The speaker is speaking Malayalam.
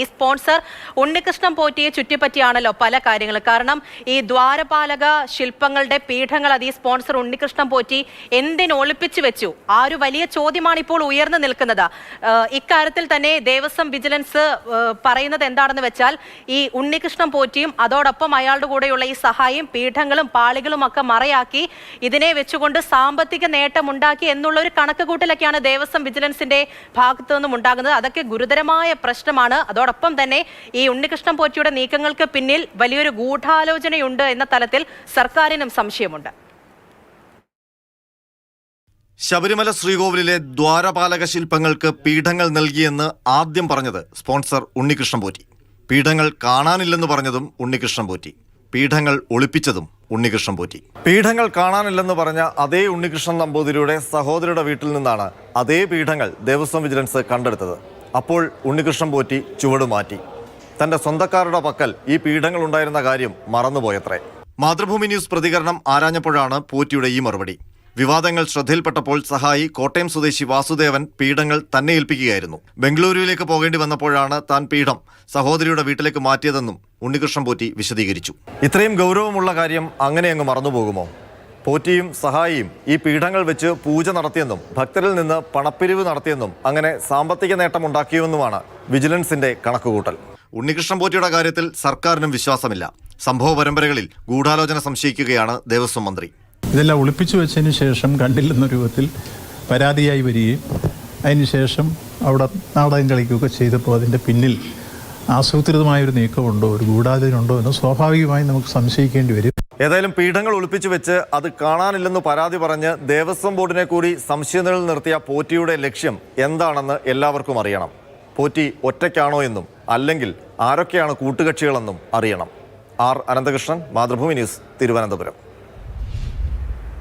ഈ സ്പോൺസർ ഉണ്ണികൃഷ്ണൻ പോറ്റിയെ ചുറ്റിപ്പറ്റിയാണല്ലോ പല കാര്യങ്ങൾ. കാരണം ഈ ദ്വാരപാലക ശില്പങ്ങളുടെ പീഠങ്ങൾ അത് ഈ സ്പോൺസർ ഉണ്ണികൃഷ്ണൻ പോറ്റി എന്തിന് ഒളിപ്പിച്ചു വെച്ചു? ആ ഒരു വലിയ ചോദ്യമാണ് ഇപ്പോൾ ഉയർന്നു നിൽക്കുന്നത്. ഇക്കാര്യത്തിൽ തന്നെ ദേവസ്വം വിജിലൻസ് പറയുന്നത് എന്താണെന്ന് വെച്ചാൽ ഈ ഉണ്ണികൃഷ്ണൻ പോറ്റിയും അതോടൊപ്പം അയാളുടെ കൂടെയുള്ള ഈ സഹായം പീഠങ്ങളും പാളികളും ഒക്കെ മറയാക്കി ഇതിനെ വെച്ചുകൊണ്ട് സാമ്പത്തിക നേട്ടം ഉണ്ടാക്കി എന്നുള്ള ഒരു കണക്ക് കൂട്ടലൊക്കെയാണ് ദേവസ്വം വിജിലൻസിന്റെ ഭാഗത്തു നിന്നും ഉണ്ടാകുന്നത്. അതൊക്കെ ഗുരുതരമായ പ്രശ്നമാണ്. അതോടൊപ്പം തന്നെ ഈ ഉണ്ണികൃഷ്ണൻ പോറ്റിയുടെ നീക്കങ്ങൾക്ക് പിന്നിൽ വലിയൊരു ഗൂഢാലോചനയുണ്ട് എന്ന തലത്തിൽ സർക്കാരിനും സംശയമുണ്ട്. ശബരിമല ശ്രീകോവിലിലെ ദ്വാരപാലക ശില്പങ്ങൾക്ക് പീഠങ്ങൾ നൽകിയെന്ന് ആദ്യം പറഞ്ഞത് സ്പോൺസർ ഉണ്ണികൃഷ്ണൻ പോറ്റി. പീഠങ്ങൾ കാണാനില്ലെന്ന് പറഞ്ഞതും ഉണ്ണികൃഷ്ണൻ പോറ്റി. പീഠങ്ങൾ ഒളിപ്പിച്ചതും ഉണ്ണികൃഷ്ണൻ പോറ്റി. പീഠങ്ങൾ കാണാനില്ലെന്ന് പറഞ്ഞ അതേ ഉണ്ണികൃഷ്ണൻ നമ്പൂതിരിയുടെ സഹോദരിയുടെ വീട്ടിൽ നിന്നാണ് അതേ പീഠങ്ങൾ ദേവസ്വം വിജിലൻസ് കണ്ടെടുത്തത്. അപ്പോൾ ഉണ്ണികൃഷ്ണൻ പോറ്റി ചുവട് മാറ്റി. തന്റെ സ്വന്തക്കാരുടെ പക്കൽ ഈ പീഠങ്ങൾ ഉണ്ടായിരുന്ന കാര്യം മറന്നുപോയത്രേ. മാതൃഭൂമി ന്യൂസ് പ്രതികരണം ആരാഞ്ഞപ്പോഴാണ് പോറ്റിയുടെ ഈ മറുപടി. വിവാദങ്ങൾ ശ്രദ്ധയിൽപ്പെട്ടപ്പോൾ സഹായി കോട്ടയം സ്വദേശി വാസുദേവൻ പീഠങ്ങൾ തന്നെ ഏൽപ്പിക്കുകയായിരുന്നു. ബംഗളൂരുവിലേക്ക് പോകേണ്ടി വന്നപ്പോഴാണ് താൻ പീഠം സഹോദരിയുടെ വീട്ടിലേക്ക് മാറ്റിയതെന്നും ഉണ്ണികൃഷ്ണൻ പോറ്റി വിശദീകരിച്ചു. ഇത്രയും ഗൗരവമുള്ള കാര്യം അങ്ങനെ അങ്ങ് മറന്നുപോകുമോ? പോറ്റിയും സഹായിയും ഈ പീഠങ്ങൾ വെച്ച് പൂജ നടത്തിയെന്നും ഭക്തരിൽ നിന്ന് പണപ്പിരിവ് നടത്തിയെന്നും അങ്ങനെ സാമ്പത്തിക നേട്ടം ഉണ്ടാക്കിയെന്നുമാണ് വിജിലൻസിന്റെ കണക്കുകൂട്ടൽ. ഉണ്ണികൃഷ്ണൻ പോറ്റിയുടെ കാര്യത്തിൽ സർക്കാരിനും വിശ്വാസമില്ല. സംഭവ പരമ്പരകളിൽ ഗൂഢാലോചന സംശയിക്കുകയാണ് ദേവസ്വം മന്ത്രി. ഇതെല്ലാം ഒളിപ്പിച്ചു വെച്ചതിന് ശേഷം കണ്ടില്ലെന്ന രൂപത്തിൽ പരാതിയായി വരികയും അതിനുശേഷം അവിടെ നാടകം കളിക്കുകയൊക്കെ ചെയ്തപ്പോൾ അതിന്റെ പിന്നിൽ ആസൂത്രിതമായൊരു നീക്കമുണ്ടോ ഒരു ഗൂഢാലോചന ഉണ്ടോ എന്ന് സ്വാഭാവികമായി നമുക്ക് സംശയിക്കേണ്ടി വരും. ഏതായാലും പീഠങ്ങൾ ഒളിപ്പിച്ചു വെച്ച് അത് കാണാനില്ലെന്ന് പരാതി പറഞ്ഞ് ദേവസ്വം ബോർഡിനെ കൂടി സംശയം നിർത്തിയ പോറ്റിയുടെ ലക്ഷ്യം എന്താണെന്ന് എല്ലാവർക്കും അറിയണം. പോറ്റി ഒറ്റയ്ക്കാണോ എന്നും അല്ലെങ്കിൽ ആരൊക്കെയാണ് കൂട്ടുകക്ഷികളെന്നും അറിയണം. R Ananthakrishnan Mathrubhumi news Thiruvananthapuram.